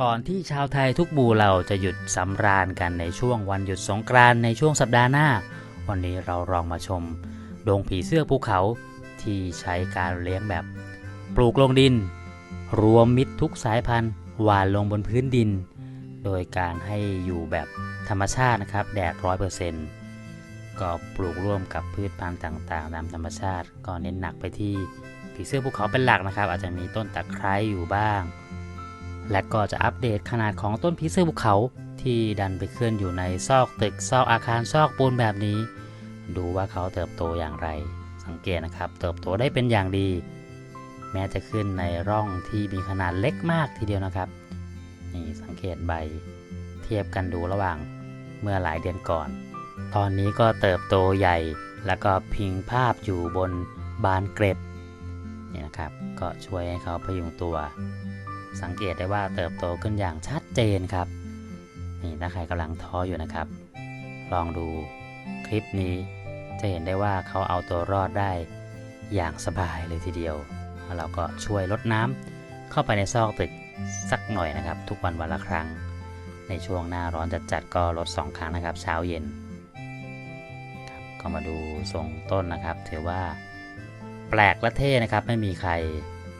ก่อนที่ชาวไทยทุกหมู่เหล่าจะหยุดสำราญกันในช่วงวันหยุดสงกรานต์ในช่วงสัปดาห์หน้า วันนี้เราลองมาชมดงผีเสื้อภูเขาที่ใช้การเลี้ยงแบบ ปลูกลงดิน รวมมิตรทุกสายพันธุ์หวานลงบนพื้นดิน โดยการให้อยู่แบบธรรมชาตินะครับ แดดร้อยเปอร์เซ็นต์ก็ปลูกร่วมกับพืชพันธุ์ต่างๆตามธรรมชาติ ก็เน้นหนักไปที่ผีเสื้อภูเขาเป็นหลักนะครับ อาจจะมีต้นตะไคร้อยู่บ้าง และก็จะอัปเดตขนาดของต้นผีเสื้อภูเขาที่ดันไปเคลื่อนอยู่ในซอกตึกซอกอาคารซอกปูนแบบนี้ ดูว่าเขาเติบโตอย่างไร สังเกตนะครับ เติบโตได้เป็นอย่างดี แม้จะขึ้นในร่องที่มีขนาดเล็กมากทีเดียวนะครับ นี่สังเกตใบ เทียบกันดูระหว่างเมื่อหลายเดือนก่อน ตอนนี้ก็เติบโตใหญ่ แล้วก็พิงภาพอยู่บนบานเกร็ดนี่นะครับ ก็ช่วยให้เขาพยุงตัว สังเกตได้ว่าเติบโตขึ้นอย่างชัดเจนครับ นี่ถ้าใครกำลังท้ออยู่นะครับ ลองดูคลิปนี้จะเห็นได้ว่าเขาเอาตัวรอดได้อย่างสบายเลยทีเดียวแล้วเราก็ช่วยลดน้ำเข้าไปในซอกตึกสักหน่อยนะครับ ทุกวันวันละครั้ง ในช่วงหน้าร้อนจัดๆก็ลด 2 ครั้งนะครับ เช้าเย็นครับก็มาดูทรงต้นนะครับ ถือว่าแปลกและเท่นะครับ ไม่มีใคร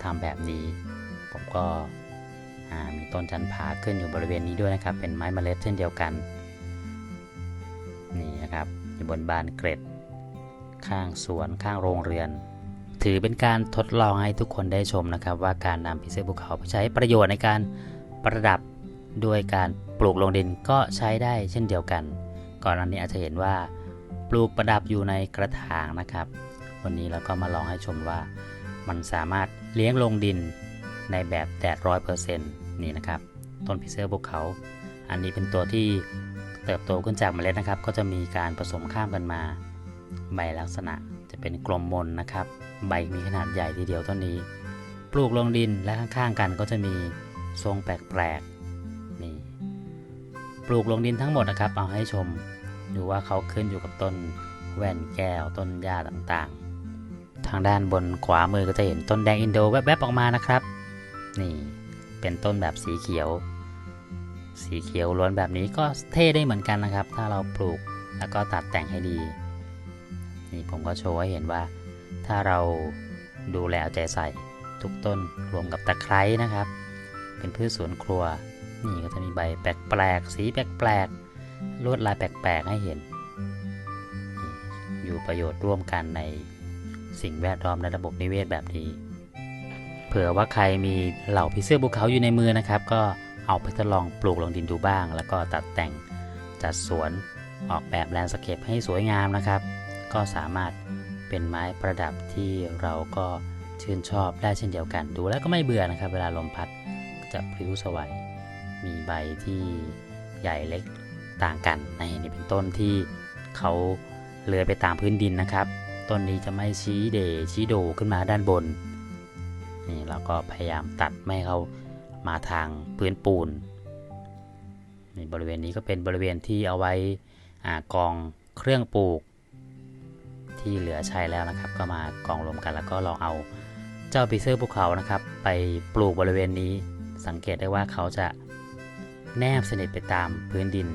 ทำแบบนี้ ผมก็ มีต้นจันผาขึ้นอยู่บริเวณนี้ด้วยนะครับ เป็นไม้เมล็ดเช่นเดียวกัน นี่นะครับ อยู่บนบานเกร็ด ข้างสวนข้างโรงเรือน ถือเป็นการทดลองให้ทุกคนได้ชมนะครับ ว่าการนำพิเศษภูเขาไปใช้ประโยชน์ในการประดับด้วยการปลูกลงดินก็ใช้ได้เช่นเดียวกัน ก่อนหน้านี้อาจจะเห็นว่าปลูกประดับอยู่ในกระถางนะครับ วันนี้เราก็มาลองให้ชมว่า มันสามารถเลี้ยงลงดินในแบบแดดร้อยเปอร์เซ็นต์ นี่นะครับ ต้นพิเศษภูเขา อันนี้เป็นตัวที่เติบโตขึ้นจากเมล็ดนะครับ ก็จะมีการผสมข้ามกันมา ใบลักษณะจะเป็นกลมมนนะครับ ใบมีขนาดใหญ่ทีเดียวต้นนี้ ปลูกลงดินและข้างๆกันก็จะมีทรงแปลกๆนี่ปลูกลงดินทั้งหมดนะครับ เอาให้ชมดูว่าเขาขึ้นอยู่กับต้นแว่นแก้วต้นหญ้าต่างๆ ทางด้านบนขวามือก็จะเห็นต้นแดงอินโดแวบๆออกมานะครับ นี่ เป็นต้นแบบสีเขียว สีเขียวล้วนแบบนี้ก็เท่ได้เหมือนกันนะครับ ถ้าเราปลูกแล้วก็ตัดแต่งให้ดี นี่ผมก็โชว์ให้เห็นว่า ถ้าเราดูแลเอาใจใส่ทุกต้นรวมกับตะไคร้นะครับ เป็นพืชสวนครัว นี่ก็จะมีใบแปลกๆสีแปลกๆลวดลายแปลกๆให้เห็นนอยู่ประโยชน์ร่วมกันในสิ่งแวดล้อมในระบบนิเวศแบบนี้ เผื่อว่าใครมีเหล่าพิเศษภูเขาอยู่ในมือนะครับ ก็เอาไปทดลองปลูกลงดินดูบ้าง แล้วก็ตัดแต่งจัดสวนออกแบบแลนด์สเคปให้สวยงามนะครับ ก็สามารถเป็นไม้ประดับที่เราก็ชื่นชอบได้เช่นเดียวกัน ดูแล้วก็ไม่เบื่อนะครับ เวลาลมพัดจะพลิ้วสวัยมีใบที่ใหญ่เล็กต่างกันในนี่เป็นต้นที่เขาเลื้อยไปตามพื้นดินนะครับ ต้นนี้จะไม่ชี้เดชี้โดขึ้นมาด้านบน นี่เราก็พยายามตัดไม่ให้เขามาทางพื้นปูนนี่บริเวณนี้ก็เป็นบริเวณที่เอาไว้อกองเครื่องปลูก ที่เหลือใช้แล้วนะครับ ก็มากองรวมกันแล้วก็ลองเอาเจ้าปีเซอร์ภูเขานะครับ ไปปลูกบริเวณนี้สังเกตได้ว่าเขาจะแนบสนิทไปตามพื้นดิน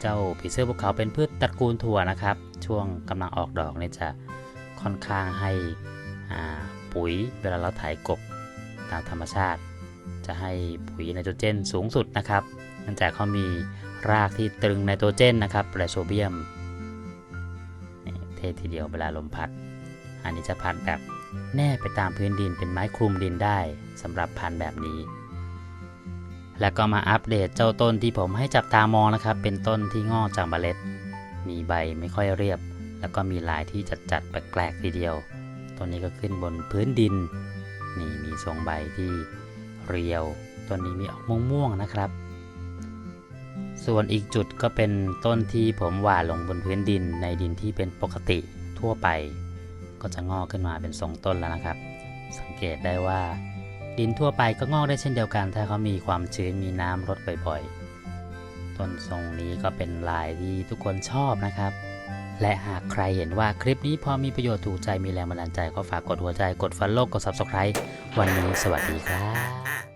เจ้าผีเสื้อภูเขาเป็นพืชตระกูลถั่วนะครับ ช่วงกำลังออกดอกเนี่ยจะค่อนข้างให้ ปุ๋ยเวลาเราถ่ายกบตามธรรมชาติ จะให้ปุ๋ยไนโตรเจนสูงสุดนะครับเนื่องจากเขามีรากที่ตรึงไนโตรเจนนะครับไรโซเบียมนี่เท่ทีเดียวเวลาลมพัด อันนี้จะพัดแบบแน่ไปตามพื้นดินเป็นไม้คลุมดินได้สำหรับพันแบบนี้ แล้วก็มาอัปเดตเจ้าต้นที่ผมให้จับตามองนะครับ เป็นต้นที่งอกจากเมล็ด มีใบไม่ค่อยเรียบ แล้วก็มีลายที่จัดๆแปลกๆทีเดียว ต้นนี้ก็ขึ้นบนพื้นดิน นี่มีทรงใบที่เรียวต้นนี้มีออกม่วงๆนะครับ ส่วนอีกจุดก็เป็นต้นที่ผมหว่านลงบนพื้นดินในดินที่เป็นปกติทั่วไป ก็จะงอกขึ้นมาเป็นทรงต้นแล้วนะครับ สังเกตได้ว่า ดินทั่วไปก็งอกได้เช่นเดียวกัน ถ้าเขามีความชื้นมีน้ำรดบ่อยๆ ต้นทรงนี้ก็เป็นลายที่ทุกคนชอบนะครับ และหากใครเห็นว่าคลิปนี้พอมีประโยชน์ถูกใจมีแรงบันดาลใจก็ฝากกดหัวใจกดฟันโลกกด subscribe วันนี้สวัสดีครับ